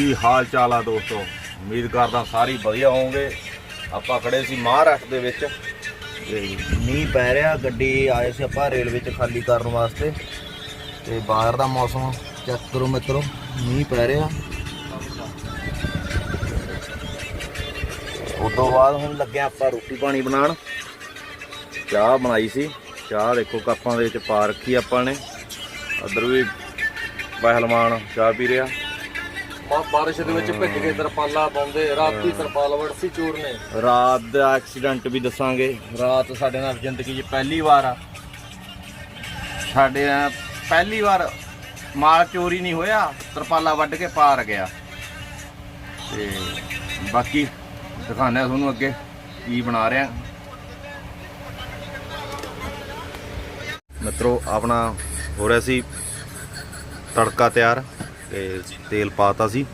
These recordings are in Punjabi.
ਕੀ ਹਾਲ ਚਾਲ ਆ ਦੋਸਤੋ? ਉਮੀਦ ਕਰਦਾ ਸਾਰੇ ਵਧੀਆ ਹੋਵੋਗੇ। ਆਪਾਂ ਖੜੇ ਸੀ ਮਹਾਰਾਸ਼ਟਰ ਦੇ ਵਿੱਚ ਤੇ ਮੀਂਹ ਪੈ ਰਿਹਾ, ਗੱਡੀ ਆਏ ਸੀ ਆਪਾਂ ਰੇਲਵੇ 'ਚ ਖਾਲੀ ਕਰਨ ਵਾਸਤੇ ਤੇ ਬਾਹਰ ਦਾ ਮੌਸਮ ਚੈੱਕ ਕਰੋ ਮਿੱਤਰੋ, ਮੀਂਹ ਪੈ ਰਿਹਾ। ਉਸ ਤੋਂ ਬਾਅਦ ਹੁਣ ਲੱਗਿਆ ਆਪਾਂ ਰੋਟੀ ਪਾਣੀ ਬਣਾਉਣ। ਚਾਹ ਬਣਾਈ ਸੀ। ਚਾਹ ਦੇਖੋ ਕੱਪਾਂ ਦੇ ਵਿੱਚ ਪਾ ਰੱਖੀ ਆਪਾਂ ਨੇ। ਅਦਰ ਵੀ ਪਹਿਲਵਾਨ ਚਾਹ ਪੀ ਰਿਹਾ। ਬਾਰਿਸ਼ ਦੇ ਵਿੱਚ ਭਿੱਜ ਕੇ ਤਰਪਾਲਾ ਪਾਉਂਦੇ, ਰਾਤੀ ਤਰਪਾਲ ਵੜਸੀ ਚੋਰ ਨੇ। ਰਾਤ ਦਾ ਐਕਸੀਡੈਂਟ ਵੀ ਦੱਸਾਂਗੇ। ਰਾਤ ਸਾਡੇ ਨਾਲ ਜ਼ਿੰਦਗੀ 'ਚ ਪਹਿਲੀ ਵਾਰ ਆ। ਸਾਡੇ ਨਾਲ ਪਹਿਲੀ ਵਾਰ ਮਾਲ ਚੋਰੀ ਨਹੀਂ ਹੋਇਆ, ਤਰਪਾਲਾ ਵੱਢ ਕੇ ਪਾਰ ਗਿਆ। ਤੇ ਬਾਕੀ ਦਿਖਾਉਂਦੇ ਆ ਤੁਹਾਨੂੰ ਅੱਗੇ ਕੀ ਬਣਾ ਰਿਹਾ। ਮਿੱਤਰੋ, ਆਪਣਾ ਹੋ ਰਿਹਾ ਸੀ ਤੜਕਾ ਤਿਆਰ। ਤੇ ਤੇਲ ਪਾਤਾ ਸੀ।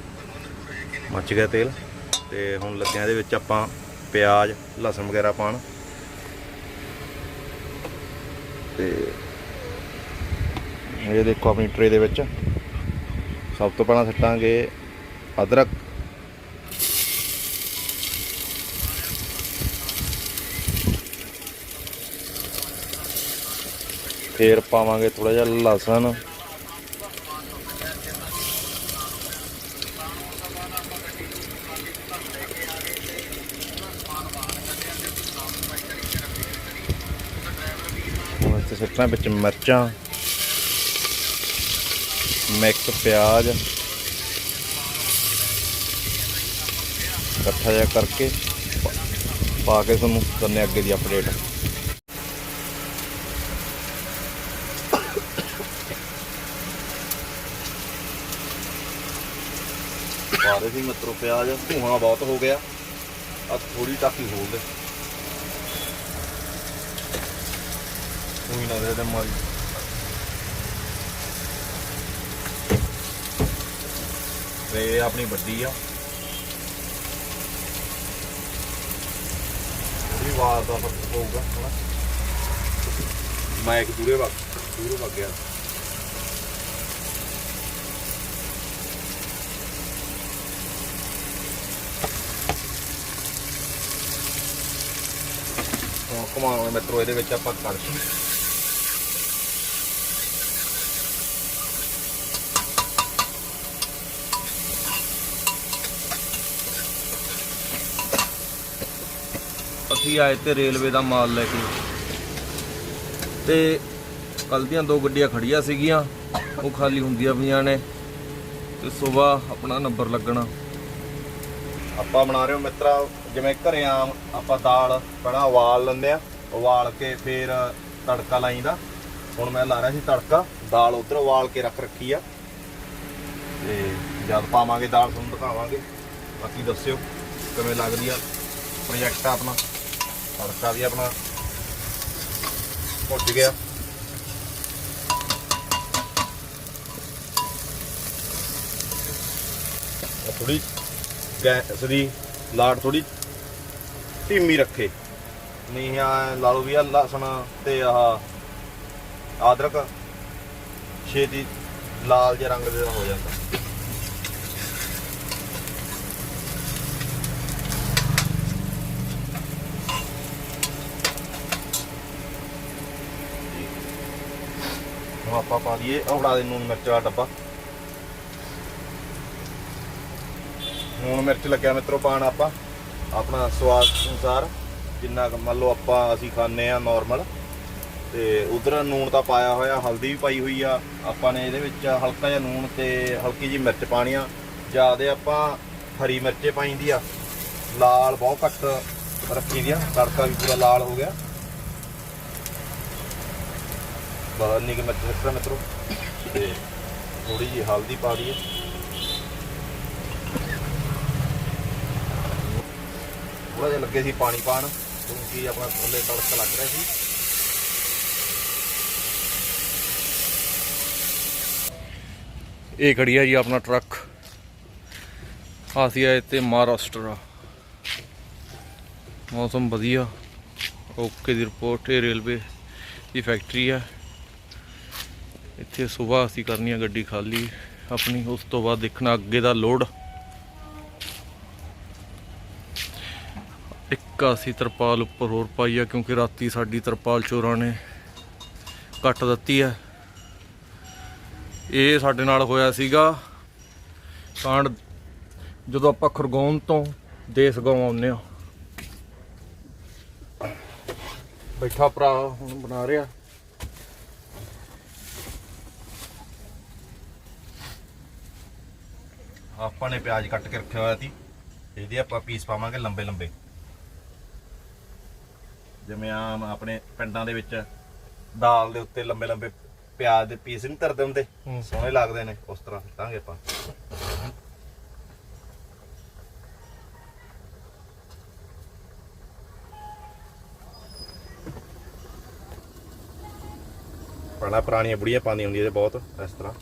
ਮੱਚ ਗਿਆ ਤੇਲ। ਤੇ ਹੁਣ ਲੱਗਿਆ ਇਹਦੇ ਵਿੱਚ ਆਪਾਂ ਪਿਆਜ਼, ਲਸਣ ਵਗੈਰਾ ਪਾਣ ਤੇ ਇਹ ਦੇਖੋ ਆਪਣੀ ਟਰੇ ਦੇ ਵਿੱਚ। ਸਭ ਤੋਂ ਪਹਿਲਾਂ ਸੱਟਾਂਗੇ ਅਦਰਕ। ਫੇਰ ਪਾਵਾਂਗੇ ਥੋੜਾ ਜਿਹਾ ਲਸਣ। ਸਿੱਟਣਾ ਵਿੱਚ ਮਿਰਚਾਂ, ਮਿਕਸ ਪਿਆਜ਼, ਇਕੱਠਾ ਜਿਹਾ ਕਰਕੇ ਪਾ- ਕੇ ਤੁਹਾਨੂੰ ਕਰਨੇ ਅੱਗੇ ਦੀ ਅਪਡੇਟ ਪਾ ਰਹੇ ਸੀ ਮਿੱਤਰੋ ਪਿਆਜ਼, ਧੂਆਂ ਬਹੁਤ ਹੋ ਗਿਆ। ਆ ਥੋੜੀ ਟਾਕੀ ਖੋਲ ਦੇ। ਉਹੀ ਨਾ ਦੇ ਦੇ ਤੇ ਆਪਣੀ ਵੱਡੀ ਆ ਉਹਦੀ ਆਵਾਜ਼ ਦਾ ਫ਼ਰਕ ਪਊਗਾ ਹਨਾ ਮੈਂ ਇੱਕ ਦੂਰੇ ਵਗ ਦੂਰੇ ਵਗ ਗਿਆ ਹੁਣ ਘੁਮਾਉਣਾ ਮੈਟਰੋ ਇਹਦੇ ਵਿੱਚ ਆਪਾਂ ਕੜਛੀ ਅਸੀਂ ਆਏ ਤੇ ਰੇਲਵੇ ਦਾ ਮਾਲ ਲੈ ਕੇ। ਤੇ ਕੱਲ ਦੀਆਂ ਦੋ ਗੱਡੀਆਂ ਖੜੀਆਂ ਸੀਗੀਆਂ, ਉਹ ਖਾਲੀ ਹੁੰਦੀਆਂ ਪਈਆਂ ਨੇ। ਤੇ ਸਵੇਰ ਆਪਣਾ ਨੰਬਰ ਲੱਗਣਾ। ਆਪਾਂ ਬਣਾ ਰਹੇ ਹਾਂ ਮਿੱਤਰਾ, ਜਿਵੇਂ ਘਰੇ ਆਮ ਆਪਾਂ ਦਾਲ, ਪਹਿਲਾਂ ਉਬਾਲ ਲੈਂਦੇ ਆ ਉਬਾਲ ਕੇ ਫਿਰ ਤੜਕਾ ਲਾਈਦਾ। ਹੁਣ ਮੈਂ ਲਾ ਰਿਹਾ ਸੀ ਤੜਕਾ, ਦਾਲ ਉਧਰ ਉਬਾਲ ਕੇ ਰੱਖ ਰੱਖੀ ਆ। ਤੇ ਜਦ ਪਾਵਾਂਗੇ ਦਾਲ, ਤੁਹਾਨੂੰ ਦਿਖਾਵਾਂਗੇ। ਬਾਕੀ ਦੱਸਿਓ, ਕਿਵੇਂ ਲੱਗਦੀ ਆ ਪ੍ਰੋਜੈਕਟ ਆ ਆਪਣਾ? ਤੜਕਾ ਵੀ ਆਪਣਾ ਭੁੱਜ ਗਿਆ। ਥੋੜੀ ਗੈਸ ਦੀ ਲਾਟ ਥੋੜੀ ਧੀਮੀ ਰੱਖੇ। ਨਹੀਂ ਆ, ਲਾ ਲਓ ਵੀ ਆ ਲਸਣ ਤੇ ਆਹ ਅਦਰਕ। ਛੇਤੀ ਲਾਲ ਜਿਹਾ ਰੰਗ ਦਾ ਹੋ ਜਾਂਦਾ। ਹੁਣ ਆਪਾਂ ਪਾ ਦਈਏ ਆਹ ਫੜਾ ਦੇ ਨੂਨ ਮਿਰਚ ਦਾ ਡੱਬਾ। ਨੂਨ ਮਿਰਚ ਲੱਗਿਆ ਮਿੱਤਰੋ ਪਾਣ ਆਪਾਂ। ਆਪਣਾ ਸਵਾਦ ਅਨੁਸਾਰ ਜਿੰਨਾ ਮੰਨ ਲਓ ਆਪਾਂ ਅਸੀਂ ਖਾਂਦੇ ਆ ਨਾਰਮਲ ਤੇ ਉਧਰ ਨੂਨ ਤਾਂ ਪਾਇਆ ਹੋਇਆ, ਹਲਦੀ ਵੀ ਪਾਈ ਹੋਈ ਆ। ਆਪਾਂ ਨੇ ਇਹਦੇ ਵਿੱਚ ਹਲਕਾ ਜਿਹਾ ਨੂਨ ਤੇ ਹਲਕੀ ਜੀ ਮਿਰਚ ਪਾਣੀ ਆ। ਜਿਆਦੇ ਆਪਾਂ ਹਰੀ ਮਿਰਚੇ ਪਾਈਂਦੀ ਆ। ਲਾਲ ਬਹੁਤ ਘੱਟ ਰੱਖੀ ਦੀ ਆ। ਤੜਕਾ ਵੀ ਪੂਰਾ ਲਾਲ ਹੋ ਗਿਆ। ਬਹੁਤ ਨਿੱਕੀ ਮਿਰਚ ਰੱਖਣਾ ਮਿੱਤਰੋ। ਤੇ ਥੋੜੀ ਜੀ ਹਲਦੀ ਪਾ ਦਈਏ। ਥੋੜਾ ਜਿਹਾ ਲੱਗੇ ਸੀ ਪਾਣੀ ਪਾਣ ਕਿਉਂਕਿ ਆਪਣਾ ਥੱਲੇ ਤੜਕਾ ਲੱਗ ਰਿਹਾ ਸੀ। ਇਹ ਖੜੀ ਆ ਜੀ ਆਪਣਾ ਟਰੱਕ ਅਸੀਂ ਆਏ ਤੇ ਮਹਾਰਾਸ਼ਟਰ ਮੌਸਮ ਵਧੀਆ, ਓਕੇ ਦੀ ਰਿਪੋਰਟ, ਇਹ ਰੇਲਵੇ ਦੀ ਫੈਕਟਰੀ ਹੈ ਇੱਥੇ ਸੁਬਾਹ ਅਸੀਂ ਕਰਨੀ ਆ ਗੱਡੀ ਖਾਲੀ, ਆਪਣੀ ਉਸ ਤੋਂ ਬਾਅਦ ਦੇਖਣਾ ਅੱਗੇ ਦਾ ਲੋਡ। ਇੱਕ ਅਸੀਂ ਤਰਪਾਲ ਉੱਪਰ ਹੋਰ ਪਾਈ ਆ, ਕਿਉਂਕਿ ਰਾਤੀ ਸਾਡੀ ਤਰਪਾਲ ਚੋਰਾਂ ਨੇ ਕੱਟ ਦਿੱਤੀ ਆ। ਇਹ ਸਾਡੇ ਨਾਲ ਹੋਇਆ ਸੀਗਾ ਕਾਂਡ, ਜਦੋਂ ਆਪਾਂ ਖਰਗੋਨ ਤੋਂ ਦੇਸਗਾਉਂ ਆਉਂਦੇ ਆ ਬੈਠਾ ਭਰਾ ਹੁਣ ਬਣਾ ਰਿਹਾ। ਆਪਾਂ ਨੇ ਪਿਆਜ਼ ਕੱਟ ਕੇ ਰੱਖਿਆ ਹੋਇਆ ਸੀ ਇਹਦੇ ਆਪਾਂ ਪੀਸ ਪਾਵਾਂਗੇ ਲੰਬੇ ਲੰਬੇ। ਜਿਵੇਂ ਆਮ ਆਪਣੇ ਪਿੰਡਾਂ ਦੇ ਵਿੱਚ ਦਾਲ ਦੇ ਉੱਤੇ ਲੰਬੇ ਲੰਬੇ ਪਿਆਜ਼ ਦੇ ਪੀਸ ਨਹੀਂ ਧਰਦੇ ਹੁੰਦੇ। ਸੋਹਣੇ ਲੱਗਦੇ ਨੇ ਉਸ ਤਰ੍ਹਾਂ ਸਿੱਟਾਂਗੇ ਆਪਾਂ। ਪਹਿਲਾਂ ਪੁਰਾਣੀਆਂ ਬੁੜੀਆਂ ਪਾਉਂਦੀਆਂ ਹੁੰਦੀਆਂ ਇਹਦੇ ਬਹੁਤ ਇਸ ਤਰ੍ਹਾਂ।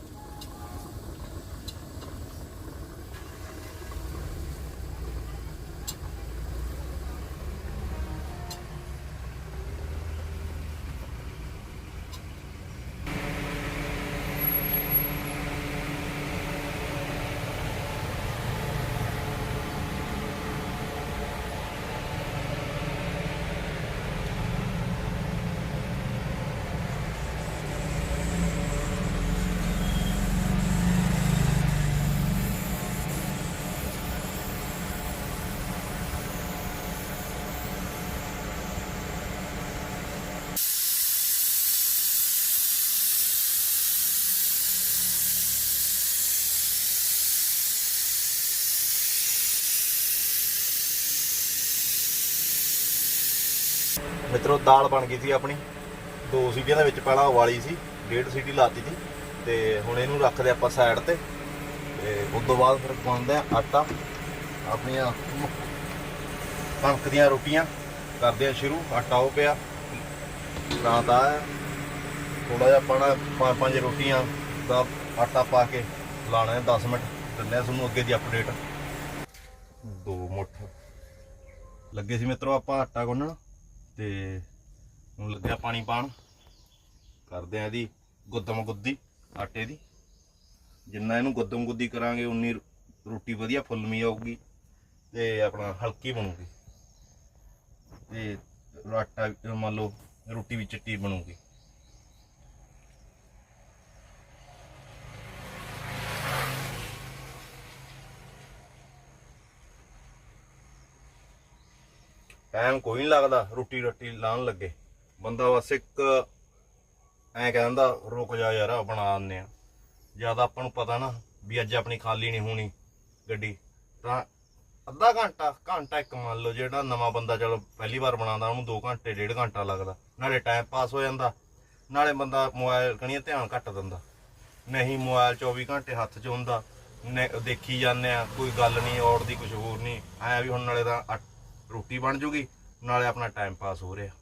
ਮਿੱਤਰੋ, ਦਾਲ ਬਣ ਗਈ ਸੀ ਆਪਣੀ। ਦੋ ਸੀਟੀਆਂ ਦੇ ਵਿੱਚ ਪਹਿਲਾਂ ਉਬਾਲੀ ਸੀ, ਡੇਢ ਸੀਟੀ ਲਾਤੀ ਸੀ ਤੇ ਹੁਣ ਇਹਨੂੰ ਰੱਖਦੇ ਆਪਾਂ ਸਾਈਡ ਤੇ। ਤੇ ਉਸ ਤੋਂ ਬਾਅਦ ਫਿਰ ਪਾਉਂਦੇ ਆ ਆਟਾ, ਆਪਣੀਆਂ ਕਣਕ ਦੀਆਂ ਰੋਟੀਆਂ ਕਰਦੇ ਆ ਸ਼ੁਰੂ। ਆਟਾ ਉਹ ਪਿਆ, ਰਾਤ ਆ ਥੋੜਾ ਜਿਹਾ ਪਾਣਾ ਪੰਜ ਪੰਜ ਰੋਟੀਆਂ ਦਾ ਆਟਾ ਪਾ ਕੇ ਲਾਣਾ ਹੈ 10 ਮਿੰਟ। ਦਿੰਦੇ ਆ ਤੁਹਾਨੂੰ ਅੱਗੇ ਦੀ ਅਪਡੇਟ ਦੋ ਮੁੱਠ। ਲੱਗੇ ਸੀ ਮਿੱਤਰੋ ਆਪਾਂ ਆਟਾ ਗੁੰਨਣ। ਤੇ ਹੁਣ ਲੱਗਿਆ ਪਾਣੀ ਪਾਣ। ਕਰਦੇ ਆ ਇਹਦੀ ਗੁੱਦਮ ਗੁੱਦੀ, ਆਟੇ ਦੀ। ਜਿੰਨਾ ਇਹਨੂੰ ਗੁੱਦਮ ਗੁੱਦੀ ਕਰਾਂਗੇ, ਉਨੀ ਰੋਟੀ ਵਧੀਆ ਫੁੱਲਮੀ ਆਊਗੀ ਤੇ ਆਪਣਾ ਹਲਕੀ ਬਣੂਗੀ। ਤੇ ਆਟਾ, ਮੰਨ ਲਓ ਰੋਟੀ ਵੀ ਚਿੱਟੀ ਬਣੂਗੀ। ਟਾਈਮ ਕੋਈ ਨਹੀਂ ਲੱਗਦਾ, ਰੋਟੀ ਰੱਟੀ ਲਾਣ ਲੱਗੇ। ਬੰਦਾ ਬਸ ਇੱਕ ਐਂ ਕਹਿੰਦਾ, ਰੁਕ ਜਾ ਯਾਰ, ਬਣਾ ਆਉਂਦੇ ਆ ਜ਼ਿਆਦਾ ਆਪਾਂ ਨੂੰ ਪਤਾ ਨਾ ਵੀ ਅੱਜ ਆਪਣੀ ਖਾਲੀ ਨਹੀਂ ਹੋਣੀ ਗੱਡੀ, ਤਾਂ ਅੱਧਾ ਘੰਟਾ ਘੰਟਾ ਇੱਕ ਮੰਨ ਲਓ ਜਿਹੜਾ ਨਵਾਂ ਬੰਦਾ ਚਲੋ ਪਹਿਲੀ ਵਾਰ ਬਣਾਉਂਦਾ, ਉਹਨੂੰ 2 ਘੰਟੇ, ਡੇਢ ਘੰਟਾ ਲੱਗਦਾ। ਨਾਲੇ ਟਾਈਮ ਪਾਸ ਹੋ ਜਾਂਦਾ। ਨਾਲੇ ਬੰਦਾ ਮੋਬਾਈਲ ਕਣੀਆਂ ਧਿਆਨ ਘੱਟ ਦਿੰਦਾ। ਨਹੀਂ ਮੋਬਾਈਲ 24 ਘੰਟੇ ਹੱਥ 'ਚ ਹੁੰਦਾ। ਨੇ- ਦੇਖੀ ਜਾਂਦੇ ਆ ਕੋਈ ਗੱਲ ਨਹੀਂ, ਔੜ ਦੀ ਕੁਝ ਹੋਰ ਨਹੀਂ। ਐ ਵੀ ਹੁਣ ਨਾਲੇ ਤਾਂ ਆ- ਰੋਟੀ ਬਣ ਜੂਗੀ, ਨਾਲੇ ਆਪਣਾ ਟਾਈਮ ਪਾਸ ਹੋ ਰਿਹਾ।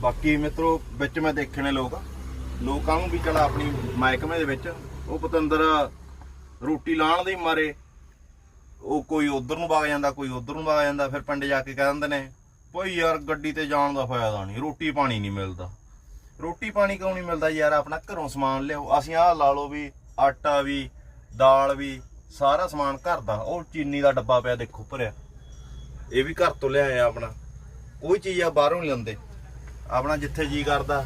ਬਾਕੀ ਮਿੱਤਰੋ, ਵਿੱਚ ਮੈਂ ਦੇਖੇ ਨੇ ਲੋਕ। ਲੋਕਾਂ ਨੂੰ ਵੀ ਚਲ ਆਪਣੀ ਮਹਿਕਮੇ ਦੇ ਵਿੱਚ। ਉਹ ਪਤੰਦਰ ਰੋਟੀ ਲਾਣ ਦੇ ਮਾਰੇ। ਉਹ ਕੋਈ ਉਧਰ ਨੂੰ ਵਗ ਜਾਂਦਾ, ਕੋਈ ਉਧਰ ਨੂੰ ਵਗ ਜਾਂਦਾ, ਫਿਰ ਪਿੰਡ ਜਾ ਕੇ ਕਹਿ ਦਿੰਦੇ ਨੇ, ਭਈ ਯਾਰ ਗੱਡੀ ਤੇ ਜਾਣ ਦਾ ਫਾਇਦਾ ਨਹੀਂ, ਰੋਟੀ ਪਾਣੀ ਨਹੀਂ ਮਿਲਦਾ। ਰੋਟੀ ਪਾਣੀ ਕਿਉਂ ਨਹੀਂ ਮਿਲਦਾ ਯਾਰ, ਆਪਣਾ ਘਰੋਂ ਸਮਾਨ ਲਿਆਓ। ਅਸੀਂ ਆਹ ਲਾ ਲਓ ਵੀ ਆਟਾ ਵੀ, ਦਾਲ ਵੀ ਸਾਰਾ ਸਮਾਨ ਘਰ ਦਾ, ਉਹ ਚੀਨੀ ਦਾ ਡੱਬਾ ਪਿਆ ਦੇਖੋ ਭਰਿਆ। ਇਹ ਵੀ ਘਰ ਤੋਂ ਲਿਆਇਆ ਆ ਆਪਣਾ। ਕੋਈ ਚੀਜ਼ ਆ ਬਾਹਰੋਂ ਨਹੀਂ ਲੈਂਦੇ ਆਪਣਾ ਜਿੱਥੇ ਜੀ ਕਰਦਾ,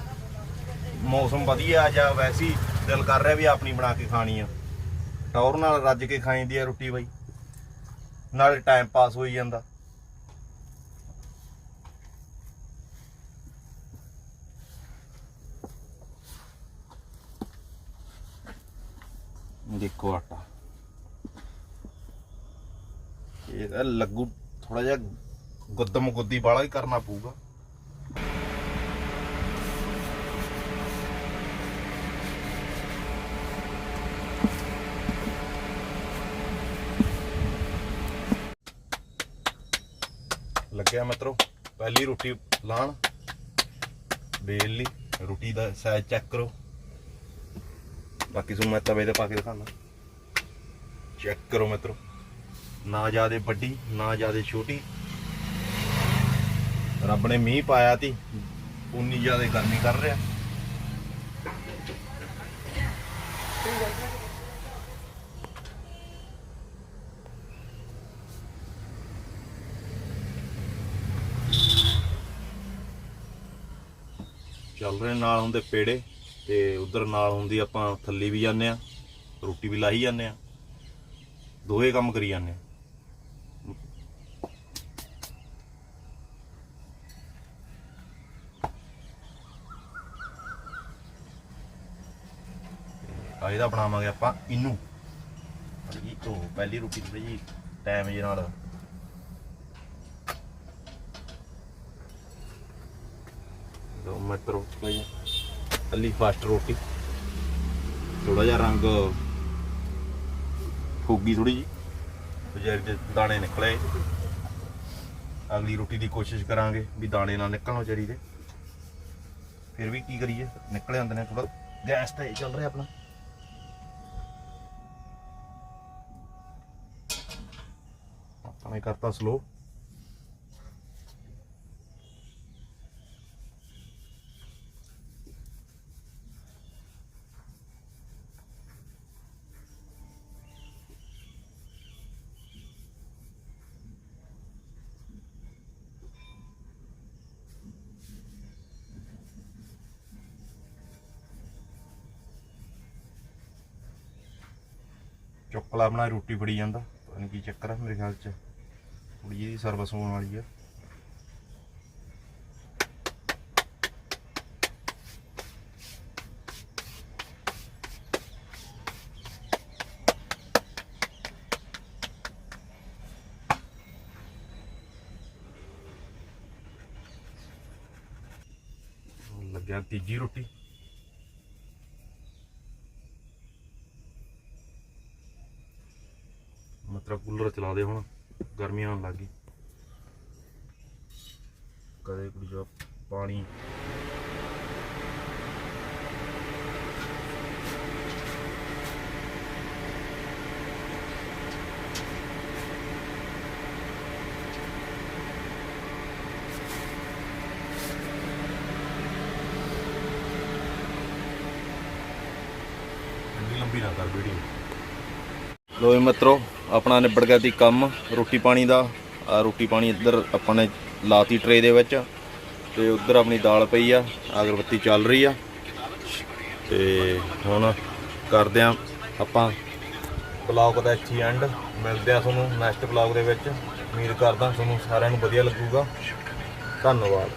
ਮੌਸਮ ਵਧੀਆ ਜਾਂ ਵੈਸੀ ਦਿਲ ਕਰ ਰਿਹਾ ਵੀ ਆਪਣੀ ਬਣਾ ਕੇ ਖਾਣੀ ਆ। ਟੌਰ ਨਾਲ ਰੱਜ ਕੇ ਖਾਈਦੀ ਆ ਰੋਟੀ ਬਾਈ। ਨਾਲੇ ਟਾਈਮ ਪਾਸ ਹੋਈ ਜਾਂਦਾ। ਦੇਖੋ ਆਟਾ। ਇਹ ਤਾਂ ਲੱਗੂ ਥੋੜਾ ਜਿਹਾ ਗੁੱਦਮ ਗੁੱਦੀ ਵਾਲਾ ਹੀ ਕਰਨਾ ਪਊਗਾ। ਲੱਗਿਆ ਮਿੱਤਰੋ, ਪਹਿਲੀ ਰੋਟੀ ਲਾਣ। ਵੇਲ ਲਈ, ਰੋਟੀ ਦਾ ਸਾਈਜ਼ ਚੈੱਕ ਕਰੋ। ਬਾਕੀ ਤੁਹਾਨੂੰ ਮੈਂ ਤਵੇ ਤੇ ਪਾ ਕੇ ਦਿਖਾਣਾ ਚੈੱਕ ਕਰੋ ਮਿੱਤਰੋ। ਨਾ ਜਿਆਦੇ ਵੱਡੀ, ਨਾ ਜਿਆਦੇ ਛੋਟੀ। ਰੱਬ ਨੇ ਮੀਂਹ ਪਾਇਆ ਤੀ ਉਨੀ ਜ਼ਿਆਦਾ ਗਰਮੀ ਕਰ ਰਿਹਾ। ਚੱਲ ਰਹੇ ਨਾਲ ਹੁੰਦੇ ਪੇੜੇ, ਤੇ ਉਧਰ ਨਾਲ ਹੁੰਦੀ ਆਪਾਂ ਥੱਲੇ ਵੀ ਜਾਂਦੇ ਆ ਰੋਟੀ ਵੀ ਲਾਹੀ ਜਾਂਦੇ ਆ ਦੋਏ ਕੰਮ ਕਰੀ ਜਾਂਦੇ ਆ ਆ ਇਹਦਾ ਬਣਾਵਾਂਗੇ ਆਪਾਂ ਇਨੂੰ। ਜੀ ਤੋਂ ਪਹਿਲੀ ਰੋਟੀ ਥੋੜੀ ਜੀ ਟਾਈਮ ਜੇ ਨਾਲ। ਦੋ ਮਿੱਤਰੋ ਭਾਈ ਅੱਲੀ ਫਾਸਟ ਰੋਟੀ। ਥੋੜਾ ਜਿਹਾ ਰੰਗ ਫੁੱਗੀ ਥੋੜੀ ਜੀ ਬਜ਼ਾਰ ਦੇ ਦਾਣੇ ਨਿਕਲੇ। ਅਗਲੀ ਰੋਟੀ ਦੀ ਕੋਸ਼ਿਸ਼ ਕਰਾਂਗੇ ਵੀ ਦਾਣੇ ਨਾ ਨਿਕਲਣ ਵਿਚਾਰੀ ਦੇ। ਫਿਰ ਵੀ ਕੀ ਕਰੀਏ? ਨਿਕਲ ਜਾਂਦੇ ਨੇ ਥੋੜਾ ਗੈਸ ਤੇ ਚੱਲ ਰਿਹਾ ਆਪਣਾ। ਆਪਾਂ ਨੇ ਕਰਤਾ ਸਲੋ ਚੁੱਕਲਾ ਬਣਾ, ਰੋਟੀ ਫੜੀ ਜਾਂਦਾ, ਪਤਾ ਨਹੀਂ ਕੀ ਚੱਕਰ ਹੈ ਮੇਰੇ ਖਿਆਲ ਚ। ਥੋੜੀ ਜਿਹੀ ਸਰਵਿਸ ਹੋਣ ਵਾਲੀ ਆ। ਲੱਗਿਆ ਤੀਜੀ ਰੋਟੀ। ਮਤਲਬ ਕੂਲਰ ਚਲਾ ਦੇ ਹੁਣ। ਗਰਮੀਆਂ ਆਉਣ ਲੱਗ ਗਈ ਕਦੇ ਕੁੜੀ ਜੋ ਪਾਣੀ ਲੋ ਜੀ ਮਿੱਤਰੋ, ਆਪਣਾ ਨਿਬੜ ਗਿਆ ਤੀ ਕੰਮ, ਰੋਟੀ ਪਾਣੀ ਦਾ। ਆ ਰੋਟੀ ਪਾਣੀ ਇੱਧਰ ਆਪਾਂ ਨੇ ਲਾਤੀ ਟਰੇ ਦੇ ਵਿੱਚ ਤੇ ਉੱਧਰ ਆਪਣੀ ਦਾਲ ਪਈ ਆ, ਅਗਰਬੱਤੀ ਚੱਲ ਰਹੀ ਆ। ਤੇ ਹੁਣ ਕਰਦੇ ਆ ਆਪਾਂ ਬਲੌਗ ਦਾ ਇੱਥੇ ਐਂਡ। ਮਿਲਦੇ ਆ ਤੁਹਾਨੂੰ ਨੈਕਸਟ ਬਲੌਗ ਦੇ ਵਿੱਚ। ਉਮੀਦ ਕਰਦਾ ਤੁਹਾਨੂੰ ਸਾਰਿਆਂ ਨੂੰ ਵਧੀਆ ਲੱਗੂਗਾ। ਧੰਨਵਾਦ।